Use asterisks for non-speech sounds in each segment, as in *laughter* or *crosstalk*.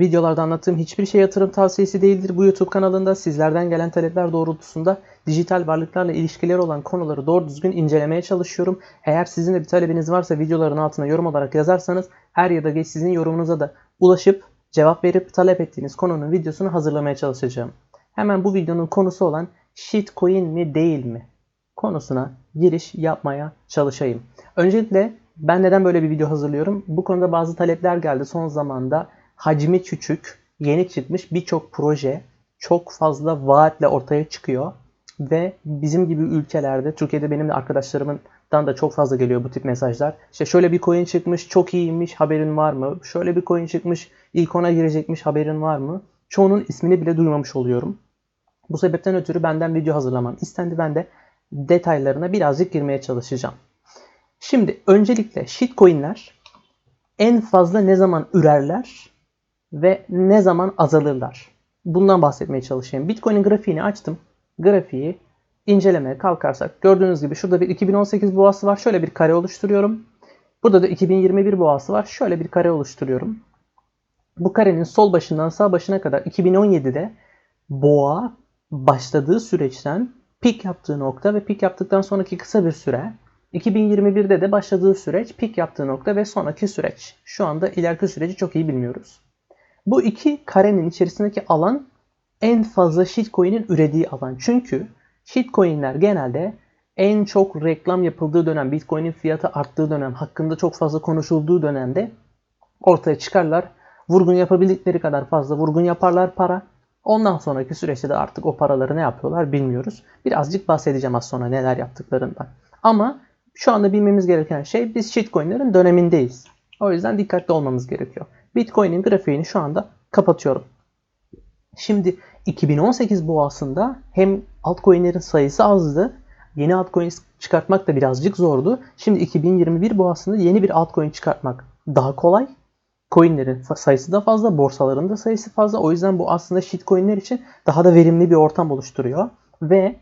Videolarda anlattığım hiçbir şey yatırım tavsiyesi değildir. Bu YouTube kanalında sizlerden gelen talepler doğrultusunda dijital varlıklarla ilişkileri olan konuları doğru düzgün incelemeye çalışıyorum. Eğer sizin de bir talebiniz varsa videoların altına yorum olarak yazarsanız her ya da geç sizin yorumunuza da ulaşıp cevap verip talep ettiğiniz konunun videosunu hazırlamaya çalışacağım. Hemen bu videonun konusu olan shitcoin mi değil mi konusuna giriş yapmaya çalışayım. Öncelikle ben neden böyle bir video hazırlıyorum? Bu konuda bazı talepler geldi son zamanda. Hacmi küçük, yeni çıkmış birçok proje çok fazla vaatle ortaya çıkıyor. Ve bizim gibi ülkelerde, Türkiye'de benim de arkadaşlarımdan da çok fazla geliyor bu tip mesajlar. İşte şöyle bir coin çıkmış, çok iyiymiş, haberin var mı? Şöyle bir coin çıkmış, ilk ona girecekmiş, haberin var mı? Çoğunun ismini bile duymamış oluyorum. Bu sebepten ötürü benden video hazırlamam istendi. Ben de detaylarına birazcık girmeye çalışacağım. Şimdi öncelikle shitcoin'ler en fazla ne zaman ürerler ve ne zaman azalırlar? Bundan bahsetmeye çalışayım. Bitcoin'in grafiğini açtım. Grafiği incelemeye kalkarsak gördüğünüz gibi şurada bir 2018 boğası var. Şöyle bir kare oluşturuyorum. Burada da 2021 boğası var. Şöyle bir kare oluşturuyorum. Bu karenin sol başından sağ başına kadar 2017'de boğa başladığı süreçten pik yaptığı nokta ve pik yaptıktan sonraki kısa bir süre 2021'de de başladığı süreç, pik yaptığı nokta ve sonraki süreç. Şu anda ileriki süreci çok iyi bilmiyoruz. Bu iki karenin içerisindeki alan en fazla shitcoin'in ürediği alan. Çünkü shitcoin'ler genelde en çok reklam yapıldığı dönem, Bitcoin'in fiyatı arttığı dönem, hakkında çok fazla konuşulduğu dönemde ortaya çıkarlar. Vurgun yapabildikleri kadar fazla vurgun yaparlar para. Ondan sonraki süreçte de artık o paraları ne yapıyorlar bilmiyoruz. Birazcık bahsedeceğim az sonra neler yaptıklarından. Ama şu anda bilmemiz gereken şey biz shitcoin'lerin dönemindeyiz. O yüzden dikkatli olmamız gerekiyor. Bitcoin'in grafiğini şu anda kapatıyorum. Şimdi 2018 boğasında hem altcoin'lerin sayısı azdı. Yeni altcoin çıkartmak da birazcık zordu. Şimdi 2021 boğasında yeni bir altcoin çıkartmak daha kolay. Coinlerin sayısı da fazla, borsaların da sayısı fazla. O yüzden bu aslında shitcoin'ler için daha da verimli bir ortam oluşturuyor. Ve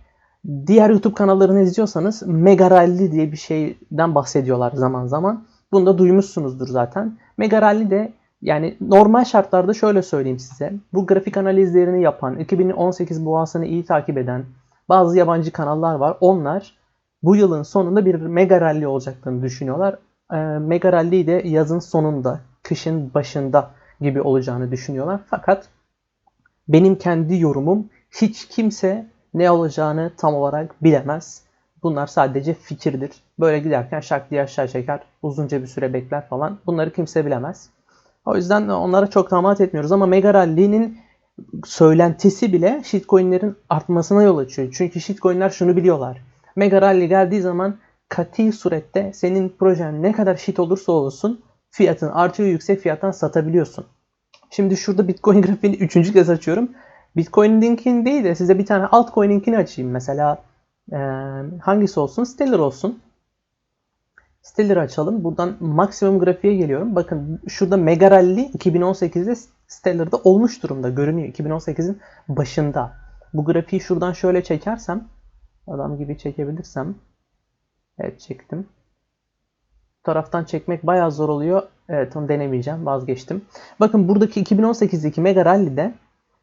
diğer YouTube kanallarını izliyorsanız Mega Rally diye bir şeyden bahsediyorlar zaman zaman. Bunu da duymuşsunuzdur zaten. Mega Rally de yani normal şartlarda şöyle söyleyeyim size. Bu grafik analizlerini yapan, 2018 boğasını iyi takip eden bazı yabancı kanallar var. Onlar bu yılın sonunda bir Mega Rally olacaklarını düşünüyorlar. E, Mega Rally de yazın sonunda, kışın başında gibi olacağını düşünüyorlar. Fakat benim kendi yorumum hiç kimse ne olacağını tam olarak bilemez. Bunlar sadece fikirdir. Böyle giderken şak diye aşağı çeker, uzunca bir süre bekler falan. Bunları kimse bilemez. O yüzden onlara çok tamat etmiyoruz ama Mega Rally'nin söylentisi bile shitcoin'lerin artmasına yol açıyor. Çünkü shitcoin'ler şunu biliyorlar. Mega Rally geldiği zaman kati surette senin projen ne kadar shit olursa olsun fiyatın artıyor yüksek fiyattan satabiliyorsun. Şimdi şurada Bitcoin *laughs* grafiğini üçüncü kez açıyorum. Bitcoin linkini değil de size bir tane altcoin linkini açayım. Mesela e, hangisi olsun? Stellar olsun. Stellar'ı açalım. Buradan maksimum grafiğe geliyorum. Bakın şurada Mega Rally 2018'de Stellar'da olmuş durumda. Görünüyor 2018'in başında. Bu grafiği şuradan şöyle çekersem adam gibi çekebilirsem evet çektim. Bu taraftan çekmek bayağı zor oluyor. Evet onu denemeyeceğim. Vazgeçtim. Bakın buradaki 2018'deki Mega Rally'de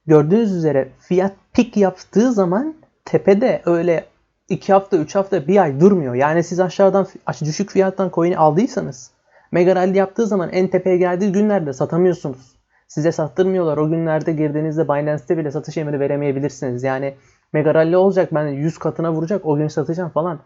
gördüğünüz üzere fiyat pik yaptığı zaman tepede öyle 2 hafta 3 hafta bir ay durmuyor. Yani siz aşağıdan düşük fiyattan coin'i aldıysanız Mega Rally yaptığı zaman en tepeye geldiği günlerde satamıyorsunuz. Size sattırmıyorlar. O günlerde girdiğinizde Binance'te bile satış emri veremeyebilirsiniz. Yani Mega Rally olacak ben 100 katına vuracak o gün satacağım falan.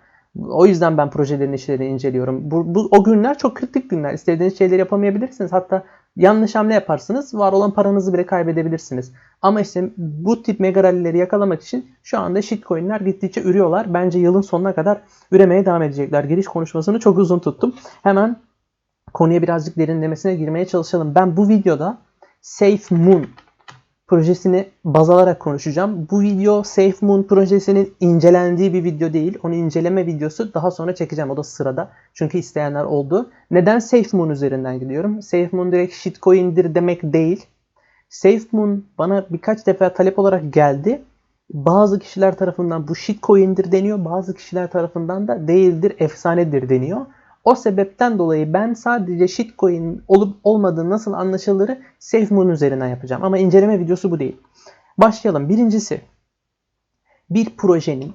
O yüzden ben projelerin işlerini inceliyorum. Bu, bu, o günler çok kritik günler. İstediğiniz şeyleri yapamayabilirsiniz. Hatta yanlış hamle yaparsınız. Var olan paranızı bile kaybedebilirsiniz. Ama işte bu tip mega rally'leri yakalamak için şu anda shitcoin'ler gittikçe ürüyorlar. Bence yılın sonuna kadar üremeye devam edecekler. Giriş konuşmasını çok uzun tuttum. Hemen konuya birazcık derinlemesine girmeye çalışalım. Ben bu videoda Safe Moon projesini baz alarak konuşacağım. Bu video Safe Moon projesinin incelendiği bir video değil. Onu inceleme videosu daha sonra çekeceğim. O da sırada. Çünkü isteyenler oldu. Neden Safe Moon üzerinden gidiyorum? Safe Moon direkt shitcoin'dir demek değil. Safe Moon bana birkaç defa talep olarak geldi. Bazı kişiler tarafından bu shitcoin'dir deniyor. Bazı kişiler tarafından da değildir, efsanedir deniyor. O sebepten dolayı ben sadece shitcoin olup olmadığı nasıl anlaşılırı SafeMoon üzerinden yapacağım. Ama inceleme videosu bu değil. Başlayalım. Birincisi bir projenin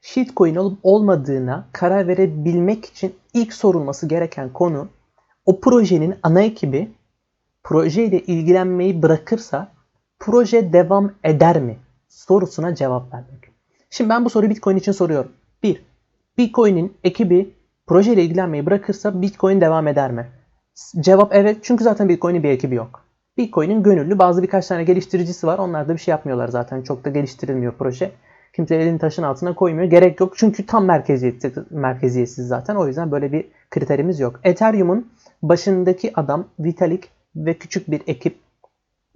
shitcoin olup olmadığına karar verebilmek için ilk sorulması gereken konu o projenin ana ekibi projeyle ilgilenmeyi bırakırsa proje devam eder mi sorusuna cevap vermek. Şimdi ben bu soruyu Bitcoin için soruyorum. 1. Bitcoin'in ekibi projeyle ilgilenmeyi bırakırsa Bitcoin devam eder mi? Cevap evet çünkü zaten Bitcoin'in bir ekibi yok. Bitcoin'in gönüllü bazı birkaç tane geliştiricisi var. Onlar da bir şey yapmıyorlar zaten. Çok da geliştirilmiyor proje. Kimse elini taşın altına koymuyor. Gerek yok çünkü tam merkeziyetsiz, merkeziyetsiz zaten. O yüzden böyle bir kriterimiz yok. Ethereum'un başındaki adam Vitalik ve küçük bir ekip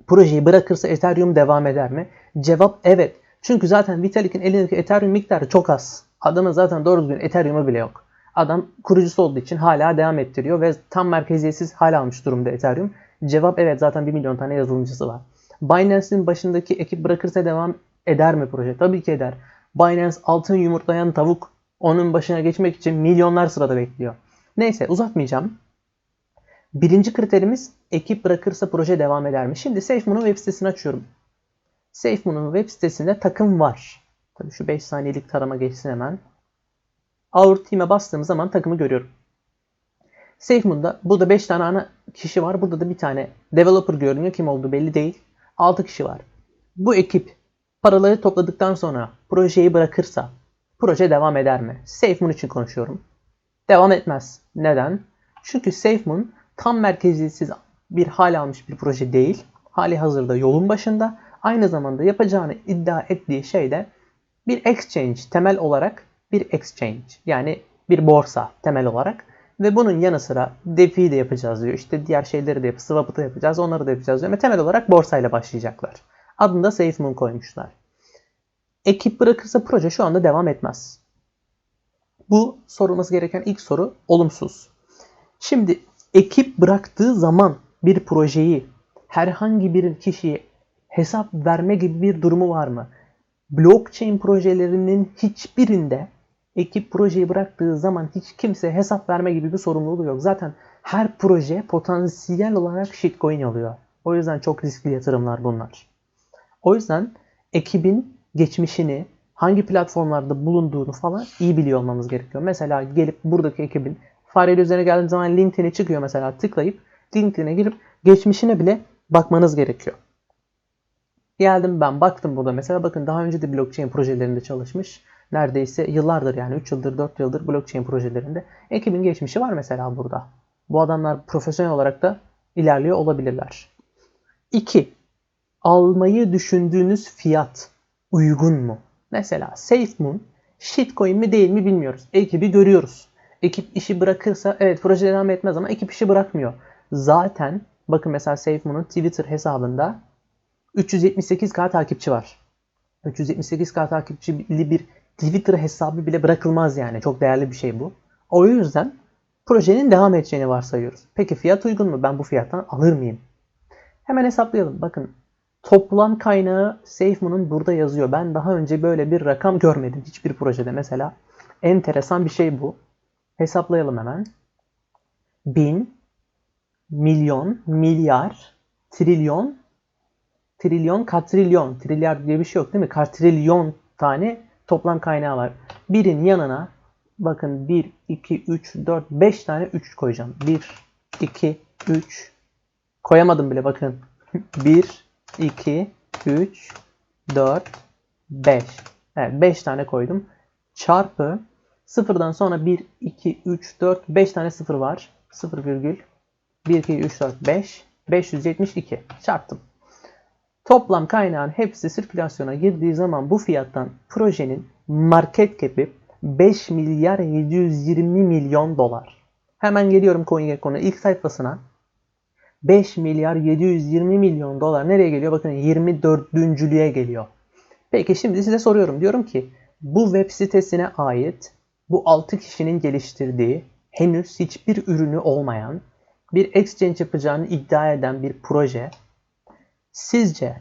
projeyi bırakırsa Ethereum devam eder mi? Cevap evet. Çünkü zaten Vitalik'in elindeki Ethereum miktarı çok az. Adamın zaten doğru düzgün Ethereum'u bile yok. Adam kurucusu olduğu için hala devam ettiriyor ve tam merkeziyetsiz hal almış durumda Ethereum. Cevap evet zaten 1 milyon tane yazılımcısı var. Binance'in başındaki ekip bırakırsa devam eder mi proje? Tabii ki eder. Binance altın yumurtlayan tavuk. Onun başına geçmek için milyonlar sırada bekliyor. Neyse uzatmayacağım. Birinci kriterimiz ekip bırakırsa proje devam eder mi? Şimdi SafeMoon'un web sitesini açıyorum. SafeMoon'un web sitesinde takım var. Tabii şu 5 saniyelik tarama geçsin hemen. Our Team'e bastığım zaman takımı görüyorum. SafeMoon'da burada 5 tane ana kişi var. Burada da bir tane developer görünüyor. Kim olduğu belli değil. 6 kişi var. Bu ekip paraları topladıktan sonra projeyi bırakırsa proje devam eder mi? SafeMoon için konuşuyorum. Devam etmez. Neden? Çünkü SafeMoon tam merkeziyetsiz bir hal almış bir proje değil. Hali hazırda yolun başında. Aynı zamanda yapacağını iddia ettiği şey de bir exchange temel olarak bir exchange yani bir borsa temel olarak ve bunun yanı sıra DeFi de yapacağız diyor. İşte diğer şeyleri de yapacağız. Swap'ı da yapacağız. Onları da yapacağız diyor. Ama temel olarak borsayla başlayacaklar. Adını da SafeMoon koymuşlar. Ekip bırakırsa proje şu anda devam etmez. Bu sorulması gereken ilk soru olumsuz. Şimdi ekip bıraktığı zaman bir projeyi herhangi bir kişiye hesap verme gibi bir durumu var mı? Blockchain projelerinin hiçbirinde ekip projeyi bıraktığı zaman hiç kimse hesap verme gibi bir sorumluluğu yok. Zaten her proje potansiyel olarak shitcoin alıyor. O yüzden çok riskli yatırımlar bunlar. O yüzden ekibin geçmişini, hangi platformlarda bulunduğunu falan iyi biliyor olmamız gerekiyor. Mesela gelip buradaki ekibin fareyle üzerine geldiğim zaman LinkedIn'e çıkıyor mesela tıklayıp LinkedIn'e girip geçmişine bile bakmanız gerekiyor. Geldim ben baktım burada mesela bakın daha önce de blockchain projelerinde çalışmış. Neredeyse yıllardır yani 3 yıldır 4 yıldır blockchain projelerinde. Ekibin geçmişi var mesela burada. Bu adamlar profesyonel olarak da ilerliyor olabilirler. 2. Almayı düşündüğünüz fiyat uygun mu? Mesela SafeMoon shitcoin mi değil mi bilmiyoruz. Ekibi görüyoruz. Ekip işi bırakırsa evet proje devam etmez ama ekip işi bırakmıyor. Zaten bakın mesela SafeMoon'un Twitter hesabında 378k takipçi var. 378k takipçili bir Twitter hesabı bile bırakılmaz yani. Çok değerli bir şey bu. O yüzden projenin devam edeceğini varsayıyoruz. Peki fiyat uygun mu? Ben bu fiyattan alır mıyım? Hemen hesaplayalım. Bakın toplam kaynağı SafeMoon'un burada yazıyor. Ben daha önce böyle bir rakam görmedim hiçbir projede. Mesela enteresan bir şey bu. Hesaplayalım hemen. Bin, milyon, milyar, trilyon, trilyon, katrilyon. Trilyar diye bir şey yok değil mi? Katrilyon tane toplam kaynağı var. Birin yanına bakın 1, 2, 3, 4, 5 tane 3 koyacağım. 1, 2, 3 koyamadım bile bakın. 1, 2, 3, 4, 5. Evet 5 tane koydum. Çarpı sıfırdan sonra 1, 2, 3, 4, 5 tane sıfır var. 0 virgül 1, 2, 3, 4, 5. 572 çarptım. Toplam kaynağın hepsi sirkülasyona girdiği zaman bu fiyattan projenin market cap'i 5 milyar 720 milyon dolar. Hemen geliyorum CoinGecko'nun ilk sayfasına. 5 milyar 720 milyon dolar nereye geliyor? Bakın 24.lüğe geliyor. Peki şimdi size soruyorum. Diyorum ki bu web sitesine ait bu 6 kişinin geliştirdiği henüz hiçbir ürünü olmayan bir exchange yapacağını iddia eden bir proje Sizce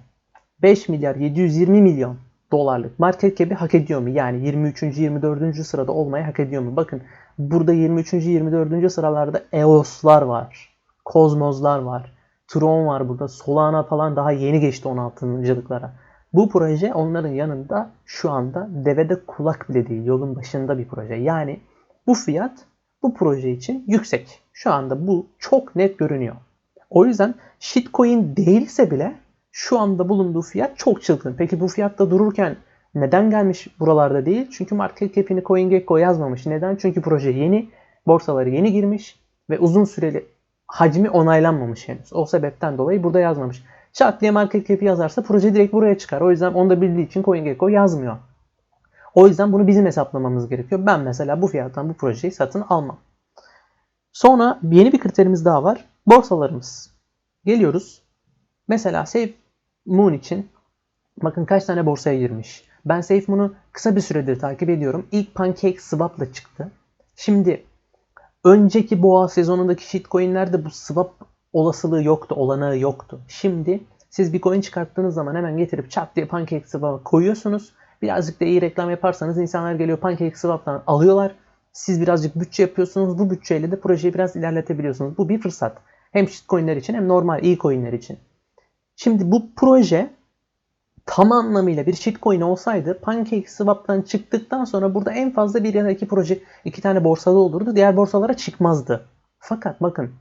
5 milyar 720 milyon dolarlık. Market cap'i hak ediyor mu? Yani 23. 24. sırada olmayı hak ediyor mu? Bakın burada 23. 24. sıralarda EOS'lar var. Kozmos'lar var. Tron var burada. Solana falan daha yeni geçti 16.lıklara. Bu proje onların yanında şu anda devede kulak bile değil. Yolun başında bir proje. Yani bu fiyat bu proje için yüksek. Şu anda bu çok net görünüyor. O yüzden shitcoin değilse bile şu anda bulunduğu fiyat çok çılgın. Peki bu fiyatta dururken neden gelmiş buralarda değil? Çünkü market cap'ini CoinGecko yazmamış. Neden? Çünkü proje yeni, borsaları yeni girmiş ve uzun süreli hacmi onaylanmamış henüz. O sebepten dolayı burada yazmamış. Çat diye market cap'i yazarsa proje direkt buraya çıkar. O yüzden onu da bildiği için CoinGecko yazmıyor. O yüzden bunu bizim hesaplamamız gerekiyor. Ben mesela bu fiyattan bu projeyi satın almam. Sonra yeni bir kriterimiz daha var. Borsalarımız. Geliyoruz. Mesela Safe Moon için bakın kaç tane borsaya girmiş. Ben Safe Moon'u kısa bir süredir takip ediyorum. İlk Pancake Swap'la çıktı. Şimdi önceki boğa sezonundaki shitcoin'lerde bu swap olasılığı yoktu, olanağı yoktu. Şimdi siz bir coin çıkarttığınız zaman hemen getirip çat diye Pancake Swap'a koyuyorsunuz. Birazcık da iyi reklam yaparsanız insanlar geliyor Pancake Swap'tan alıyorlar. Siz birazcık bütçe yapıyorsunuz. Bu bütçeyle de projeyi biraz ilerletebiliyorsunuz. Bu bir fırsat. Hem shitcoin'ler için hem normal iyi coin'ler için. Şimdi bu proje tam anlamıyla bir shitcoin olsaydı PancakeSwap'tan çıktıktan sonra burada en fazla bir ya da iki proje, iki tane borsada olurdu. Diğer borsalara çıkmazdı. Fakat bakın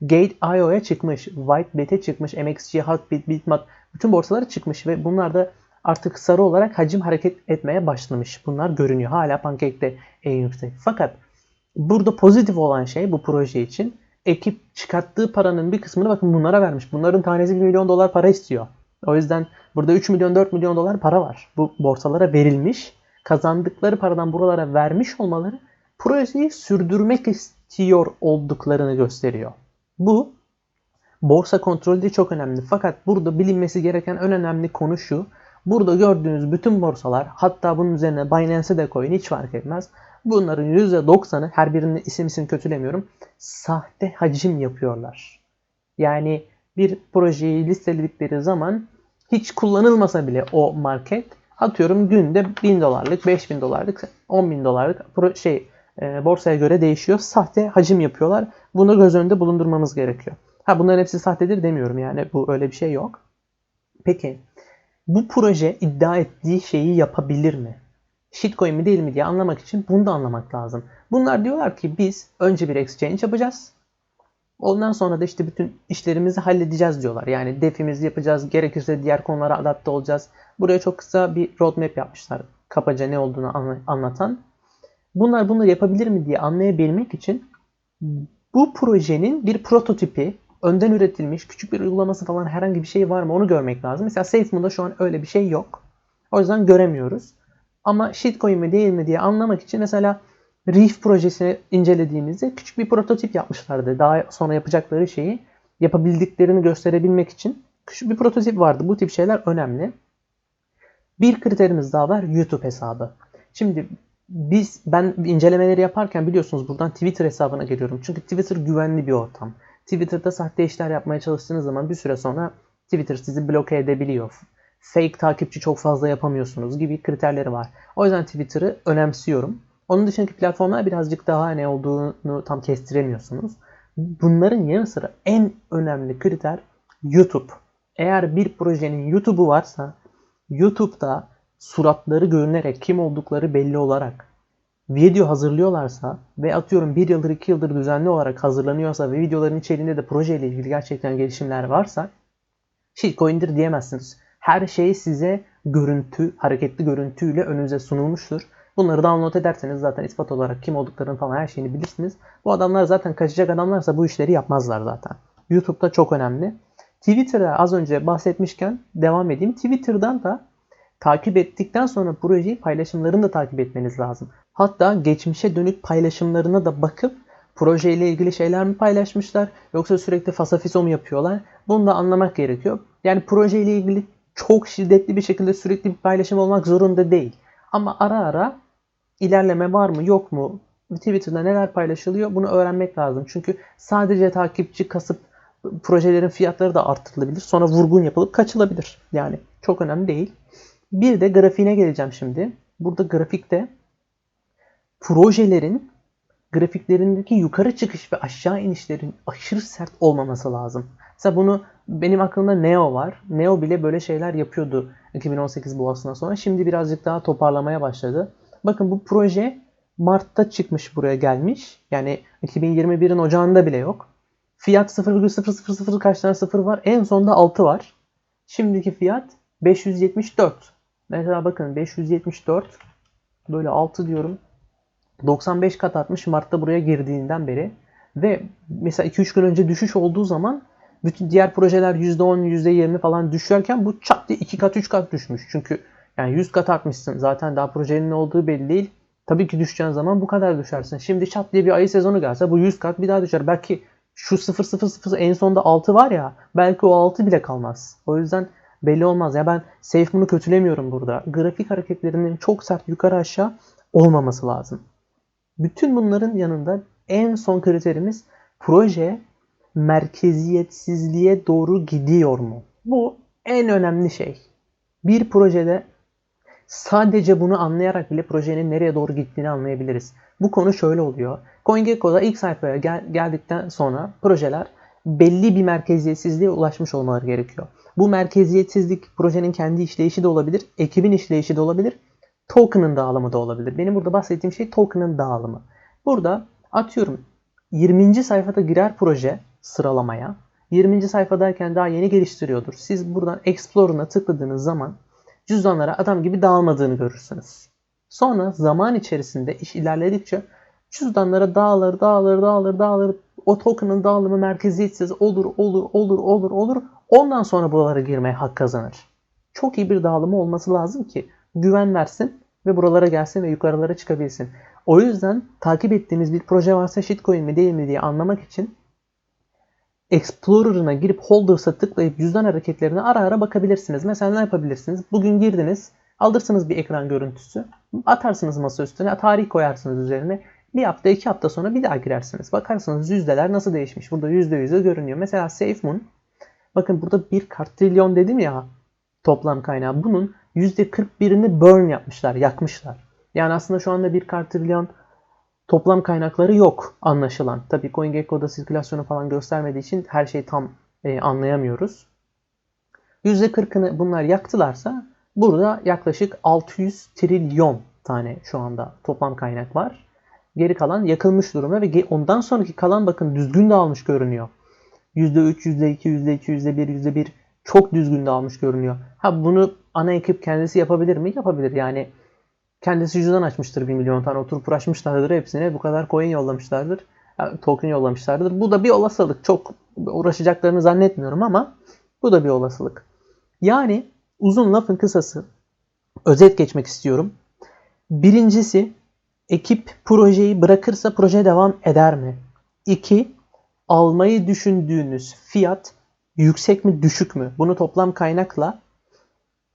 Gate.io'ya çıkmış, Whitebit'e çıkmış, MXC, Heartbeat, Bitmat bütün borsalara çıkmış ve bunlar da artık sarı olarak hacim hareket etmeye başlamış. Bunlar görünüyor. Hala Pancake'de en yüksek. Fakat burada pozitif olan şey bu proje için ekip çıkarttığı paranın bir kısmını bakın bunlara vermiş. Bunların tanesi 1 milyon dolar para istiyor. O yüzden burada 3 milyon 4 milyon dolar para var. Bu borsalara verilmiş. Kazandıkları paradan buralara vermiş olmaları projeyi sürdürmek istiyor olduklarını gösteriyor. Bu borsa kontrolü de çok önemli. Fakat burada bilinmesi gereken en önemli konu şu. Burada gördüğünüz bütün borsalar hatta bunun üzerine Binance'e de koyun hiç fark etmez. Bunların %90'ı her birinin isim isim kötülemiyorum. Sahte hacim yapıyorlar. Yani bir projeyi listeledikleri zaman hiç kullanılmasa bile o market atıyorum günde 1000 dolarlık, 5000 dolarlık, 10 bin dolarlık pro- şey e, borsaya göre değişiyor. Sahte hacim yapıyorlar. Bunu göz önünde bulundurmamız gerekiyor. Ha bunların hepsi sahtedir demiyorum yani bu öyle bir şey yok. Peki bu proje iddia ettiği şeyi yapabilir mi? Shitcoin mi değil mi diye anlamak için bunu da anlamak lazım. Bunlar diyorlar ki biz önce bir exchange yapacağız. Ondan sonra da işte bütün işlerimizi halledeceğiz diyorlar. Yani defimizi yapacağız. Gerekirse diğer konulara adapte olacağız. Buraya çok kısa bir roadmap yapmışlar. Kapaca ne olduğunu anla- anlatan. Bunlar bunları yapabilir mi diye anlayabilmek için bu projenin bir prototipi, önden üretilmiş küçük bir uygulaması falan herhangi bir şey var mı onu görmek lazım. Mesela SafeMoon'da şu an öyle bir şey yok. O yüzden göremiyoruz. Ama shitcoin mi değil mi diye anlamak için mesela Reef projesini incelediğimizde küçük bir prototip yapmışlardı. Daha sonra yapacakları şeyi yapabildiklerini gösterebilmek için küçük bir prototip vardı. Bu tip şeyler önemli. Bir kriterimiz daha var YouTube hesabı. Şimdi biz ben incelemeleri yaparken biliyorsunuz buradan Twitter hesabına geliyorum. Çünkü Twitter güvenli bir ortam. Twitter'da sahte işler yapmaya çalıştığınız zaman bir süre sonra Twitter sizi bloke edebiliyor. Fake takipçi çok fazla yapamıyorsunuz gibi kriterleri var. O yüzden Twitter'ı önemsiyorum. Onun dışındaki platformlar birazcık daha ne olduğunu tam kestiremiyorsunuz. Bunların yanı sıra en önemli kriter YouTube. Eğer bir projenin YouTube'u varsa YouTube'da suratları görünerek kim oldukları belli olarak video hazırlıyorlarsa ve atıyorum bir yıldır iki yıldır düzenli olarak hazırlanıyorsa ve videoların içeriğinde de projeyle ilgili gerçekten gelişimler varsa shitcoin'dir diyemezsiniz. Her şey size görüntü, hareketli görüntüyle önünüze sunulmuştur. Bunları download ederseniz zaten ispat olarak kim olduklarını falan her şeyini bilirsiniz. Bu adamlar zaten kaçacak adamlarsa bu işleri yapmazlar zaten. YouTube'da çok önemli. Twitter'da az önce bahsetmişken devam edeyim. Twitter'dan da takip ettikten sonra projeyi paylaşımlarını da takip etmeniz lazım. Hatta geçmişe dönük paylaşımlarına da bakıp projeyle ilgili şeyler mi paylaşmışlar yoksa sürekli fasafiso mu yapıyorlar? Bunu da anlamak gerekiyor. Yani projeyle ilgili çok şiddetli bir şekilde sürekli bir paylaşım olmak zorunda değil. Ama ara ara ilerleme var mı yok mu? Twitter'da neler paylaşılıyor bunu öğrenmek lazım. Çünkü sadece takipçi kasıp projelerin fiyatları da arttırılabilir. Sonra vurgun yapılıp kaçılabilir. Yani çok önemli değil. Bir de grafiğine geleceğim şimdi. Burada grafikte projelerin grafiklerindeki yukarı çıkış ve aşağı inişlerin aşırı sert olmaması lazım. Mesela bunu benim aklımda Neo var. Neo bile böyle şeyler yapıyordu 2018 boğasından sonra. Şimdi birazcık daha toparlamaya başladı. Bakın bu proje Mart'ta çıkmış buraya gelmiş. Yani 2021'in ocağında bile yok. Fiyat 0,000 kaç tane sıfır var? En sonda 6 var. Şimdiki fiyat 574. Mesela bakın 574 böyle 6 diyorum. 95 kat artmış Mart'ta buraya girdiğinden beri. Ve mesela 2-3 gün önce düşüş olduğu zaman bütün diğer projeler %10, %20 falan düşerken bu çat diye 2 kat 3 kat düşmüş. Çünkü yani 100 kat artmışsın. Zaten daha projenin ne olduğu belli değil. Tabii ki düşeceğin zaman bu kadar düşersin. Şimdi çat diye bir ayı sezonu gelse bu 100 kat bir daha düşer. Belki şu 000 en sonda 6 var ya belki o 6 bile kalmaz. O yüzden belli olmaz. Ya ben SafeMoon'u kötülemiyorum burada. Grafik hareketlerinin çok sert yukarı aşağı olmaması lazım. Bütün bunların yanında en son kriterimiz proje merkeziyetsizliğe doğru gidiyor mu? Bu en önemli şey. Bir projede sadece bunu anlayarak bile projenin nereye doğru gittiğini anlayabiliriz. Bu konu şöyle oluyor. CoinGecko'da ilk sayfaya gel- geldikten sonra projeler belli bir merkeziyetsizliğe ulaşmış olmaları gerekiyor. Bu merkeziyetsizlik projenin kendi işleyişi de olabilir, ekibin işleyişi de olabilir, token'ın dağılımı da olabilir. Benim burada bahsettiğim şey token'ın dağılımı. Burada atıyorum 20. sayfada girer proje sıralamaya. 20. sayfadayken daha yeni geliştiriyordur. Siz buradan Explorer'ına tıkladığınız zaman cüzdanlara adam gibi dağılmadığını görürsünüz. Sonra zaman içerisinde iş ilerledikçe cüzdanlara dağılır, dağılır, dağılır, dağılır. O token'ın dağılımı merkeziyetsiz olur, olur, olur, olur, olur. Ondan sonra buralara girmeye hak kazanır. Çok iyi bir dağılımı olması lazım ki güven versin ve buralara gelsin ve yukarılara çıkabilsin. O yüzden takip ettiğiniz bir proje varsa shitcoin mi değil mi diye anlamak için Explorer'ına girip Holders'a tıklayıp cüzdan hareketlerine ara ara bakabilirsiniz. Mesela ne yapabilirsiniz? Bugün girdiniz, alırsınız bir ekran görüntüsü, atarsınız masa üstüne, tarih koyarsınız üzerine. Bir hafta, iki hafta sonra bir daha girersiniz. Bakarsınız yüzdeler nasıl değişmiş. Burada yüzde yüzde görünüyor. Mesela SafeMoon, bakın burada bir kartrilyon dedim ya toplam kaynağı. Bunun %41'ini burn yapmışlar, yakmışlar. Yani aslında şu anda bir kartrilyon toplam kaynakları yok anlaşılan. Tabii CoinGecko'da sirkülasyonu falan göstermediği için her şeyi tam e, anlayamıyoruz. %40'ını bunlar yaktılarsa burada yaklaşık 600 trilyon tane şu anda toplam kaynak var. Geri kalan yakılmış durumda ve ondan sonraki kalan bakın düzgün dağılmış görünüyor. %3, %2, %2, %1, %1 çok düzgün dağılmış görünüyor. Ha bunu ana ekip kendisi yapabilir mi? Yapabilir. Yani kendisi cüzdan açmıştır 1 milyon tane oturup uğraşmışlardır hepsine bu kadar coin yollamışlardır. Yani token yollamışlardır. Bu da bir olasılık. Çok uğraşacaklarını zannetmiyorum ama bu da bir olasılık. Yani uzun lafın kısası özet geçmek istiyorum. Birincisi ekip projeyi bırakırsa proje devam eder mi? İki, almayı düşündüğünüz fiyat yüksek mi düşük mü? Bunu toplam kaynakla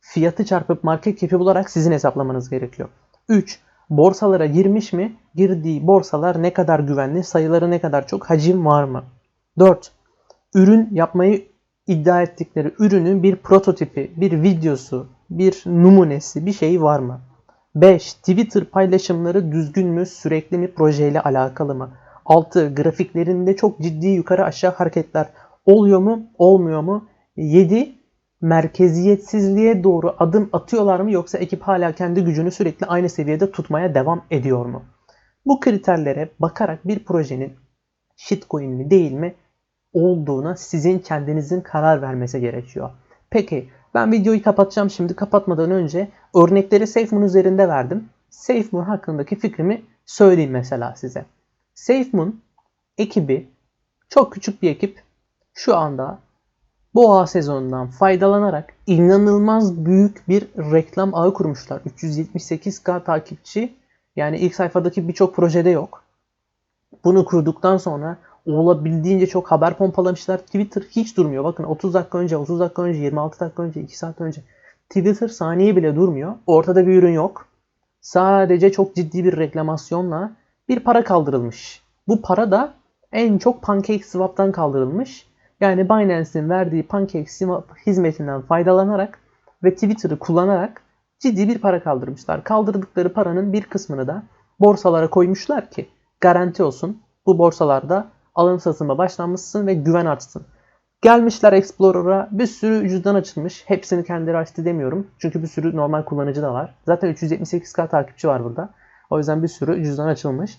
fiyatı çarpıp market cap'i bularak sizin hesaplamanız gerekiyor. 3. Borsalara girmiş mi? Girdiği borsalar ne kadar güvenli? Sayıları ne kadar çok? Hacim var mı? 4. Ürün yapmayı iddia ettikleri ürünün bir prototipi, bir videosu, bir numunesi, bir şey var mı? 5. Twitter paylaşımları düzgün mü, sürekli mi, projeyle alakalı mı? 6. Grafiklerinde çok ciddi yukarı aşağı hareketler oluyor mu, olmuyor mu? 7 merkeziyetsizliğe doğru adım atıyorlar mı yoksa ekip hala kendi gücünü sürekli aynı seviyede tutmaya devam ediyor mu? Bu kriterlere bakarak bir projenin shitcoin mi değil mi olduğuna sizin kendinizin karar vermesi gerekiyor. Peki ben videoyu kapatacağım şimdi kapatmadan önce örnekleri SafeMoon üzerinde verdim. SafeMoon hakkındaki fikrimi söyleyeyim mesela size. SafeMoon ekibi çok küçük bir ekip şu anda Boğa sezonundan faydalanarak inanılmaz büyük bir reklam ağı kurmuşlar. 378k takipçi yani ilk sayfadaki birçok projede yok. Bunu kurduktan sonra olabildiğince çok haber pompalamışlar. Twitter hiç durmuyor. Bakın 30 dakika önce, 30 dakika önce, 26 dakika önce, 2 saat önce. Twitter saniye bile durmuyor. Ortada bir ürün yok. Sadece çok ciddi bir reklamasyonla bir para kaldırılmış. Bu para da en çok PancakeSwap'tan kaldırılmış. Yani Binance'in verdiği PancakeSwap hizmetinden faydalanarak ve Twitter'ı kullanarak ciddi bir para kaldırmışlar. Kaldırdıkları paranın bir kısmını da borsalara koymuşlar ki garanti olsun. Bu borsalarda alım satımı başlanmışsın ve güven artsın. Gelmişler Explorer'a bir sürü cüzdan açılmış. Hepsini kendileri açtı demiyorum. Çünkü bir sürü normal kullanıcı da var. Zaten 378k takipçi var burada. O yüzden bir sürü cüzdan açılmış.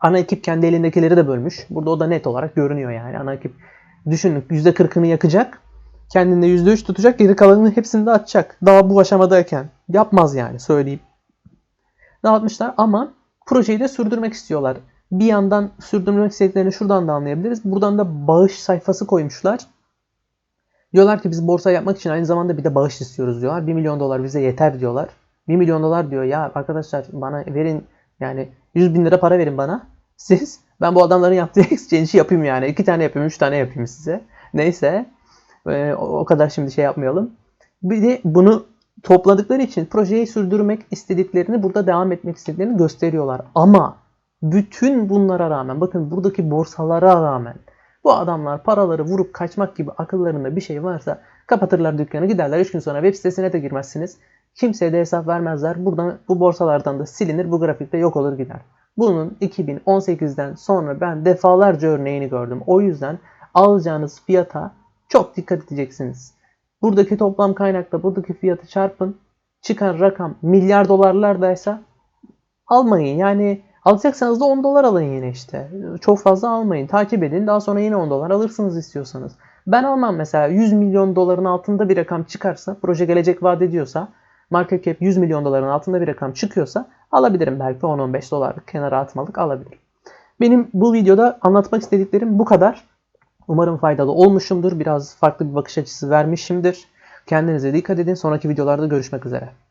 Ana ekip kendi elindekileri de bölmüş. Burada o da net olarak görünüyor yani. Ana ekip düşünün %40'ını yakacak. Kendinde %3 tutacak. Geri kalanını hepsini de atacak. Daha bu aşamadayken. Yapmaz yani söyleyeyim. Dağıtmışlar ama projeyi de sürdürmek istiyorlar. Bir yandan sürdürmek istediklerini şuradan da anlayabiliriz. Buradan da bağış sayfası koymuşlar. Diyorlar ki biz borsa yapmak için aynı zamanda bir de bağış istiyoruz diyorlar. 1 milyon dolar bize yeter diyorlar. 1 milyon dolar diyor ya arkadaşlar bana verin yani 100 bin lira para verin bana. *laughs* Siz ben bu adamların yaptığı *laughs* exchange'i yapayım yani. iki tane yapayım, üç tane yapayım size. Neyse e, o kadar şimdi şey yapmayalım. Bir de bunu topladıkları için projeyi sürdürmek istediklerini, burada devam etmek istediklerini gösteriyorlar. Ama bütün bunlara rağmen, bakın buradaki borsalara rağmen bu adamlar paraları vurup kaçmak gibi akıllarında bir şey varsa kapatırlar dükkanı giderler. 3 gün sonra web sitesine de girmezsiniz. Kimseye de hesap vermezler. Buradan bu borsalardan da silinir. Bu grafikte yok olur gider. Bunun 2018'den sonra ben defalarca örneğini gördüm. O yüzden alacağınız fiyata çok dikkat edeceksiniz. Buradaki toplam kaynakla buradaki fiyatı çarpın. Çıkan rakam milyar dolarlardaysa almayın. Yani alacaksanız da 10 dolar alın yine işte. Çok fazla almayın. Takip edin. Daha sonra yine 10 dolar alırsınız istiyorsanız. Ben almam mesela 100 milyon doların altında bir rakam çıkarsa, proje gelecek vaat ediyorsa, market cap 100 milyon doların altında bir rakam çıkıyorsa alabilirim belki 10-15 dolarlık kenara atmalık alabilirim. Benim bu videoda anlatmak istediklerim bu kadar. Umarım faydalı olmuşumdur. Biraz farklı bir bakış açısı vermişimdir. Kendinize dikkat edin. Sonraki videolarda görüşmek üzere.